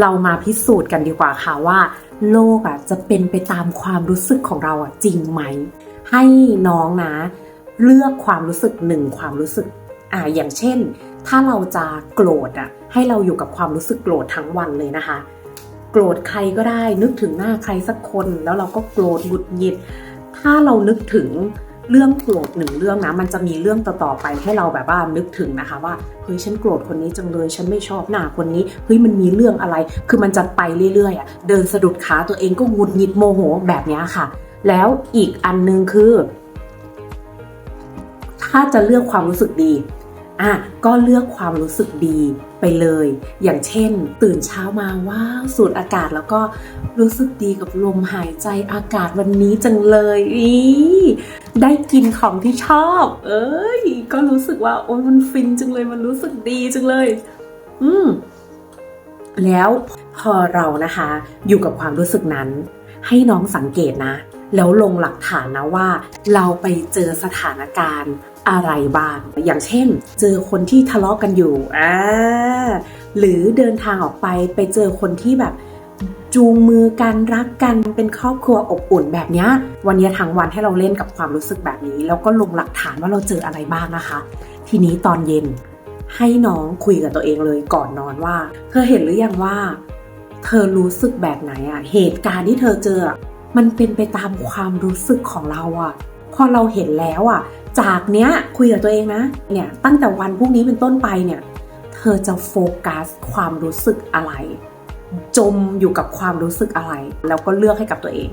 เรามาพิสูจน์กันดีกว่าค่ะว่า โลกอะจะเป็นไปตามความรู้สึกของเราอะจริงไหม ให้น้องนะ เลือกความรู้สึกหนึ่งความรู้สึกอ่าอย่างเช่น ถ้าเราจะโกรธอะให้เราอยู่กับความรู้สึกโกรธทั้งวันเลยนะคะ โกรธใครก็ได้นึกถึงหน้าใครสักคนแล้วเราก็โกรธหงุดหงิด ถ้าเรานึกถึง เรื่องโกรธหนึ่งเรื่องนะมันจะมีเรื่องต่อๆไปให้เราแบบว่านึกถึงนะคะว่าเฮ้ยฉันโกรธคนนี้จังเลยฉันไม่ชอบหน้าคนนี้เฮ้ยมันมีเรื่องอะไร คือมันจะไปเรื่อยๆอะเดินสะดุดขาตัวเองก็หงุดหงิดโมโหแบบนี้ค่ะ แล้วอีกอันนึงคือ ถ้าจะเลือกความรู้สึกดีอะก็เลือกความรู้สึกดีไปเลย อย่างเช่น ตื่นเช้ามาว้าวสูดอากาศแล้วก็รู้สึกดีกับลมหายใจอากาศวันนี้จังเลยอี ได้กินของที่ชอบ เอ้ย ก็รู้สึกว่า โอ้ยมันฟินจังเลยมันรู้สึกดีจังเลย อืม แล้วพอเรานะคะ อยู่กับความรู้สึกนั้น ให้น้องสังเกตนะ แล้วลงหลักฐานนะว่า เราไปเจอสถานการณ์อะไรบ้าง อย่างเช่น เจอคนที่ทะเลาะกันอยู่อ่าหรือเดินทางออกไปไปเจอคนที่แบบ จูงมือกันรักกันเป็นครอบครัวอบอุ่นแบบนี้วันนี้ทั้งวันให้เราเล่นกับความรู้สึกแบบนี้ แล้วก็ลงหลักฐานว่าเราเจออะไรบ้างนะคะ ทีนี้ตอนเย็นให้น้องคุยกับตัวเองเลยก่อนนอนว่า เธอเห็นหรือยังว่า เธอรู้สึกแบบไหนอะเหตุการณ์ที่เธอเจอ มันเป็นไปตามความรู้สึกของเราอะพอเราเห็นแล้วอะจากเนี้ยคุยกับตัวเองนะ เนี่ยตั้งแต่วันพรุ่งนี้เป็นต้นไปเนี่ย เธอจะโฟกัสความรู้สึกอะไร จมอยู่กับความรู้สึกอะไร แล้วก็เลือกให้กับตัวเอง